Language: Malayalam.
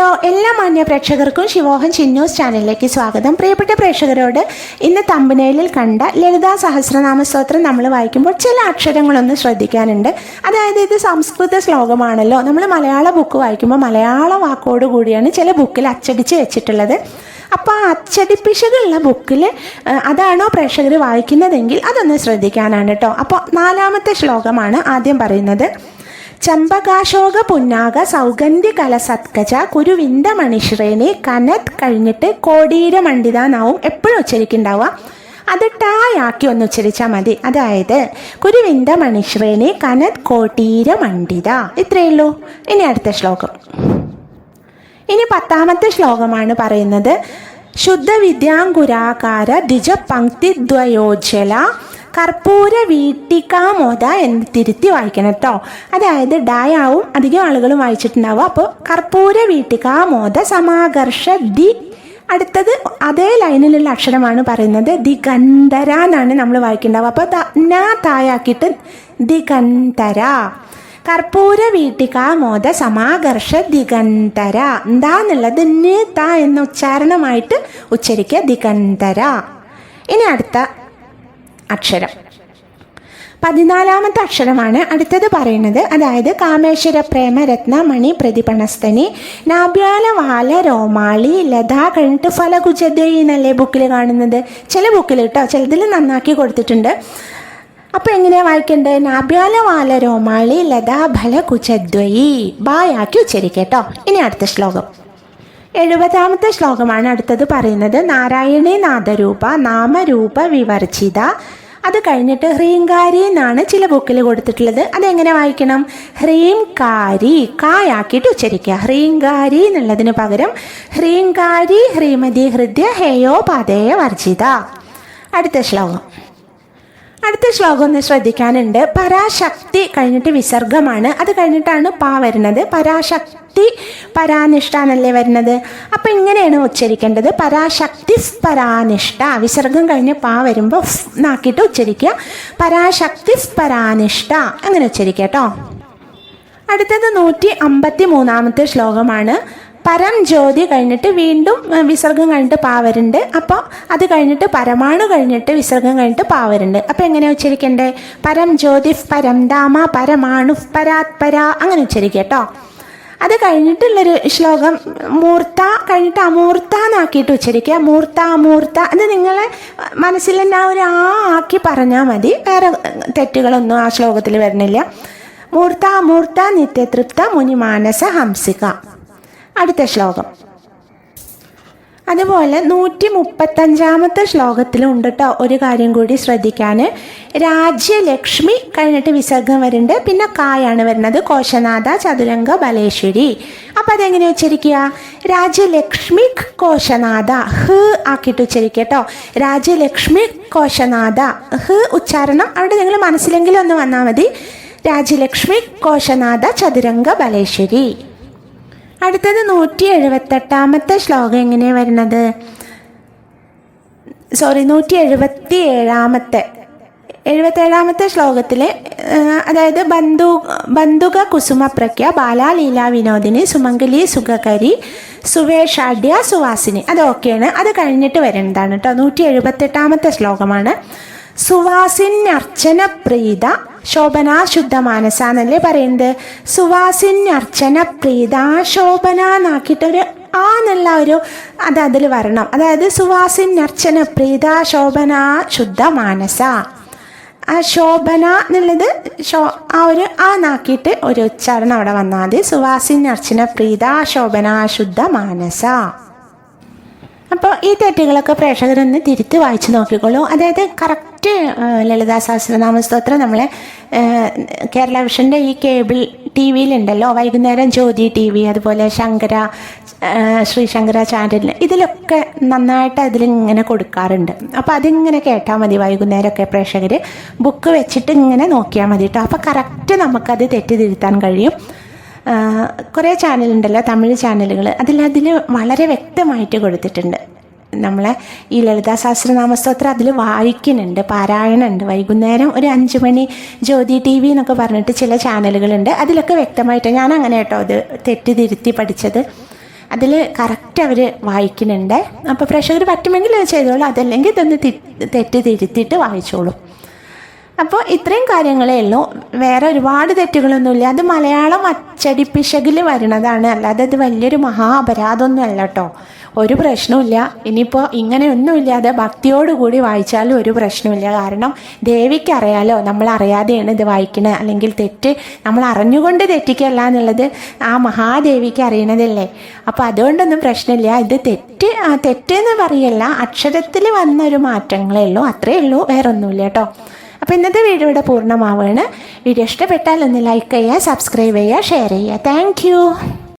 ഹലോ എല്ലാ മാന്യ പ്രേക്ഷകർക്കും ശിവോഹൻ ചിന്നൂസ് ചാനലിലേക്ക് സ്വാഗതം. പ്രിയപ്പെട്ട പ്രേക്ഷകരോട് ഇന്ന് തമ്പനയിലിൽ കണ്ട ലളിതാ സഹസ്രനാമ സ്തോത്രം നമ്മൾ വായിക്കുമ്പോൾ ചില അക്ഷരങ്ങളൊന്ന് ശ്രദ്ധിക്കാനുണ്ട്. അതായത് ഇത് സംസ്കൃത ശ്ലോകമാണല്ലോ. നമ്മൾ മലയാള ബുക്ക് വായിക്കുമ്പോൾ മലയാള വാക്കോട് കൂടിയാണ് ചില ബുക്കിൽ അച്ചടിച്ച് വെച്ചിട്ടുള്ളത്. അപ്പോൾ ആ അച്ചടിപ്പിശകുള്ള ബുക്കിൽ അതാണോ പ്രേക്ഷകർ വായിക്കുന്നതെങ്കിൽ അതൊന്ന് ശ്രദ്ധിക്കാനാണ് കേട്ടോ. അപ്പോൾ നാലാമത്തെ ശ്ലോകമാണ് ആദ്യം പറയുന്നത്. ചമ്പകാശോക പുന്നാക സൗഗന്ധ്യ കലസത്കജ കുരുവിന്ദ മണിശ്രേണി കനത് കഴിഞ്ഞിട്ട് കോടീര മണ്ഡിത എന്നാവും എപ്പോഴും ഉച്ചരിക്കുണ്ടാവുക അത് ടായാക്കി ഒന്ന് ഉച്ചരിച്ചാൽ മതി. അതായത് കുരുവിന്ദ മണിശ്രേണി കനത് കോട്ടീര മണ്ഡിത ഇത്രയേ ഉള്ളൂ. ഇനി അടുത്ത ശ്ലോകം. ഇനി പത്താമത്തെ ശ്ലോകമാണ് പറയുന്നത്. ശുദ്ധ വിദ്യാങ്കുരാകാര ദ്വിജ പങ്ക്തി ദ്വയോജ്വല കർപ്പൂര വീട്ടിക്കാമോദ എന്ന് തിരുത്തി വായിക്കണം കേട്ടോ അതായത് ഡായാവും അധികം ആളുകളും വായിച്ചിട്ടുണ്ടാവും അപ്പോൾ കർപ്പൂര വീട്ടിക്കാമോദ സമാകർഷ ദി. അടുത്തത് അതേ ലൈനിലുള്ള അക്ഷരമാണ് പറയുന്നത്. ദിഗന്ധര എന്നാണ് നമ്മൾ വായിക്കേണ്ടാവുക അപ്പോൾ ന തായാക്കിയിട്ട് ദിഗന്ധര. കർപ്പൂര വീട്ടിക മോദ സമാകർഷ ദിഗന്ധര. എന്താന്നുള്ളത് ത എന്ന ഉച്ചാരണമായിട്ട് ഉച്ചരിക്കുക ദിഗന്ധര. ഇനി അടുത്ത അക്ഷരം. പതിനാലാമത്തെ അക്ഷരമാണ് അടുത്തത് പറയുന്നത്. അതായത് കാമേശ്വര പ്രേമരത്ന മണി പ്രതിപണസ്തനി നാഭ്യാല വാല രോമാളി ലതാ കഴിഞ്ഞിട്ട് എന്നല്ലേ ബുക്കിൽ കാണുന്നത്? ചില ബുക്കിൽ കേട്ടോ ചിലതിൽ നന്നാക്കി കൊടുത്തിട്ടുണ്ട്. അപ്പോൾ എങ്ങനെയാണ് വായിക്കേണ്ടത്? നാഭ്യാല വാല രോമാളി ലതാ ഫല കുചദ്വയി ബായാക്കി ഉച്ചരിക്കട്ടോ ഇനി അടുത്ത ശ്ലോകം. എഴുപതാമത്തെ ശ്ലോകമാണ് അടുത്തത് പറയുന്നത്. നാരായണി നാദരൂപ നാമരൂപ വിവർജിത അത് കഴിഞ്ഞിട്ട് ഹ്രീങ്കാരി എന്നാണ് ചില ബുക്കിൽ കൊടുത്തിട്ടുള്ളത്. അതെങ്ങനെ വായിക്കണം? ഹ്രീംകാരി കായാക്കിയിട്ട് ഉച്ചരിക്കുക. ഹ്രീങ്കാരി എന്നുള്ളതിന് പകരം ഹ്രീങ്കാരി ഹ്രീമതി ഹൃദയ ഹേയോ പതയ വർജിത. അടുത്ത ശ്ലോകം. അടുത്ത ശ്ലോകം ഒന്ന് ശ്രദ്ധിക്കാനുണ്ട്. പരാശക്തി കഴിഞ്ഞിട്ട് വിസർഗമാണ്. അത് കഴിഞ്ഞിട്ടാണ് പാ വരുന്നത്. പരാശക്തി പരാനിഷ്ഠ എന്നല്ലേ വരുന്നത്? അപ്പം ഇങ്ങനെയാണ് ഉച്ചരിക്കേണ്ടത്. പരാശക്തി പരാനിഷ്ഠ. വിസർഗം കഴിഞ്ഞ് പാ വരുമ്പോൾ നാക്കിയിട്ട് ഉച്ചരിക്കുക. പരാശക്തി പരാനിഷ്ഠ. അങ്ങനെ ഉച്ചരിക്കുക കേട്ടോ. അടുത്തത് നൂറ്റി അമ്പത്തി മൂന്നാമത്തെ ശ്ലോകമാണ്. പരം ജ്യോതി കഴിഞ്ഞിട്ട് വീണ്ടും വിസർഗം കഴിഞ്ഞിട്ട് പാവരുണ്ട്. അപ്പോൾ അത് കഴിഞ്ഞിട്ട് പരമാണു കഴിഞ്ഞിട്ട് വിസർഗം കഴിഞ്ഞിട്ട് പാവരുണ്ട്. അപ്പോൾ എങ്ങനെയാണ് ഉച്ചരിക്കണ്ടേ? പരം ജ്യോതി പരം ദാമ പരമാണു പരാത്പര അങ്ങനെ ഉച്ചരിക്കുക കേട്ടോ. അത് കഴിഞ്ഞിട്ടുള്ളൊരു ശ്ലോകം മൂർത്ത കഴിഞ്ഞിട്ട് അമൂർത്ത എന്നാക്കിയിട്ട് ഉച്ചരിക്കുക. മൂർത്ത അമൂർത്ത അത് നിങ്ങളെ മനസ്സിൽ തന്നെ ആ ഒരു ആ ആക്കി പറഞ്ഞാൽ മതി. വേറെ തെറ്റുകളൊന്നും ആ ശ്ലോകത്തിൽ വരുന്നില്ല. മൂർത്ത അമൂർത്ത നിത്യതൃപ്ത മുനിമാനസ ഹംസിക. അടുത്ത ശ്ലോകം. അതുപോലെ നൂറ്റി മുപ്പത്തഞ്ചാമത്തെ ശ്ലോകത്തിലുണ്ട് കേട്ടോ ഒരു കാര്യം കൂടി ശ്രദ്ധിക്കാൻ രാജ്യലക്ഷ്മി കഴിഞ്ഞിട്ട് വിസർഗം വരുന്നുണ്ട്. പിന്നെ കായാണ് വരുന്നത്. കോശനാഥ ചതുരംഗ ബലേശ്വരി. അപ്പം അതെങ്ങനെ ഉച്ചരിക്കുക? രാജ്യലക്ഷ്മി കോശനാഥ ഹ് ആക്കിയിട്ട് ഉച്ചരിക്കുക കേട്ടോ രാജ്യലക്ഷ്മി കോശനാഥ ഹ് ഉച്ചാരണം. അവിടെ നിങ്ങൾ മനസ്സിലെങ്കിലും ഒന്ന് വന്നാൽ മതി. രാജ്യലക്ഷ്മി കോശനാഥ ചതുരംഗ ബലേശ്വരി. അടുത്തത് നൂറ്റി എഴുപത്തെട്ടാമത്തെ ശ്ലോകം എങ്ങനെയാണ് വരുന്നത്? സോറി നൂറ്റി എഴുപത്തി ഏഴാമത്തെ എഴുപത്തേഴാമത്തെ ശ്ലോകത്തിലെ അതായത് ബന്ധു ബന്ധുക കുസുമപ്രഖ്യ ബാലാലീല വിനോദിനി സുമംഗലി സുഖകരി സുവേഷാഢ്യ സുവാസിനി. അതൊക്കെയാണ് അത് കഴിഞ്ഞിട്ട് വരുന്നതാണ് കേട്ടോ. നൂറ്റി എഴുപത്തെട്ടാമത്തെ ശ്ലോകമാണ്. സുവാസിന്യർച്ചന പ്രീത ശോഭന ശുദ്ധ മാനസാന്നല്ലേ പറയുന്നത് പറയുന്നത് അർച്ചന പ്രീത ശോഭന എന്നാക്കിയിട്ടൊരു ആ എന്നുള്ള ഒരു അത് അതിൽ വരണം. അതായത് സുവാസിൻ അർച്ചന പ്രീത ശോഭന ശുദ്ധ മാനസ ആ ശോഭന എന്നുള്ളത് ശോ ആ ഒരു ആ നാക്കിയിട്ട് ഒരു ഉച്ചാരണം അവിടെ വന്നാൽ മതി. സുവാസിൻ അർച്ചന പ്രീത ശോഭന ശുദ്ധ മാനസ അപ്പോൾ ഈ തെറ്റുകളൊക്കെ പ്രേക്ഷകരൊന്ന് തിരുത്തി വായിച്ചു നോക്കിക്കോളൂ. അതായത് കറക്റ്റ് ലളിതാ സഹസ്രനാമ സ്തോത്രം നമ്മളെ കേരള വിഷന്റെ ഈ കേബിൾ ടി വിയിലുണ്ടല്ലോ വൈകുന്നേരം ജ്യോതി ടി വി അതുപോലെ ശങ്കര ശ്രീ ശങ്കര ചാനലിൽ ഇതിലൊക്കെ നന്നായിട്ട് അതിലിങ്ങനെ കൊടുക്കാറുണ്ട്. അപ്പോൾ അതിങ്ങനെ കേട്ടാൽ മതി വൈകുന്നേരമൊക്കെ പ്രേക്ഷകർ ബുക്ക് വെച്ചിട്ട് ഇങ്ങനെ നോക്കിയാൽ മതി കേട്ടോ അപ്പോൾ കറക്റ്റ് നമുക്കത് തെറ്റിതിരുത്താൻ കഴിയും. കുറേ ചാനലുണ്ടല്ലോ തമിഴ് ചാനലുകൾ അതിൽ വളരെ വ്യക്തമായിട്ട് കൊടുത്തിട്ടുണ്ട്. നമ്മളെ ഈ ലളിതാ സഹസ്രനാമ സ്തോത്രം അതിൽ വായിക്കുന്നുണ്ട് പാരായണമുണ്ട് വൈകുന്നേരം ഒരു അഞ്ച് മണി ജ്യോതി ടി വി എന്നൊക്കെ പറഞ്ഞിട്ട് ചില ചാനലുകളുണ്ട്. അതിലൊക്കെ വ്യക്തമായിട്ട് ഞാൻ അങ്ങനെ കേട്ടോ അത് തെറ്റിതിരുത്തി പഠിച്ചത്. അതിൽ കറക്റ്റ് അവർ വായിക്കുന്നുണ്ട്. അപ്പോൾ പ്രേക്ഷകർ പറ്റുമെങ്കിൽ അത് ചെയ്തോളൂ. അതല്ലെങ്കിൽ ഇതൊന്ന് തി- തെറ്റ് തിരുത്തിയിട്ട് വായിച്ചോളൂ. അപ്പോൾ ഇത്രയും കാര്യങ്ങളേ ഉള്ളൂ. വേറെ ഒരുപാട് തെറ്റുകളൊന്നുമില്ല. അത് മലയാളം അച്ചടിപ്പിശകിൽ വരുന്നതാണ്. അല്ലാതെ അത് വലിയൊരു മഹാ അപരാധമൊന്നും അല്ല കേട്ടോ. ഒരു പ്രശ്നവുമില്ല. ഇനിയിപ്പോൾ ഇങ്ങനെയൊന്നുമില്ലാതെ ഭക്തിയോടുകൂടി വായിച്ചാലും ഒരു പ്രശ്നമില്ല കാരണം ദേവിക്ക് അറിയാലോ നമ്മൾ അറിയാതെയാണ് ഇത് വായിക്കുന്നത് അല്ലെങ്കിൽ തെറ്റ് നമ്മൾ അറിഞ്ഞുകൊണ്ട് തെറ്റിക്കല്ല എന്നുള്ളത് ആ മഹാദേവിക്ക് അറിയണതല്ലേ. അപ്പോൾ അതുകൊണ്ടൊന്നും പ്രശ്നമില്ല. ഇത് തെറ്റ് ആ തെറ്റ് എന്ന് പറയല്ല. അക്ഷരത്തിൽ വന്ന ഒരു മാറ്റങ്ങളേ ഉള്ളൂ. അത്രയേ ഉള്ളൂ. വേറെ ഒന്നുമില്ല കേട്ടോ. അപ്പോൾ ഇന്നത്തെ വീഡിയോ ഇവിടെ പൂർണമാവുകയാണ്. വീഡിയോ ഇഷ്ടപ്പെട്ടാൽ ഒന്ന് ലൈക്ക് ചെയ്യുക സബ്സ്ക്രൈബ് ചെയ്യുക ഷെയർ ചെയ്യുക. താങ്ക്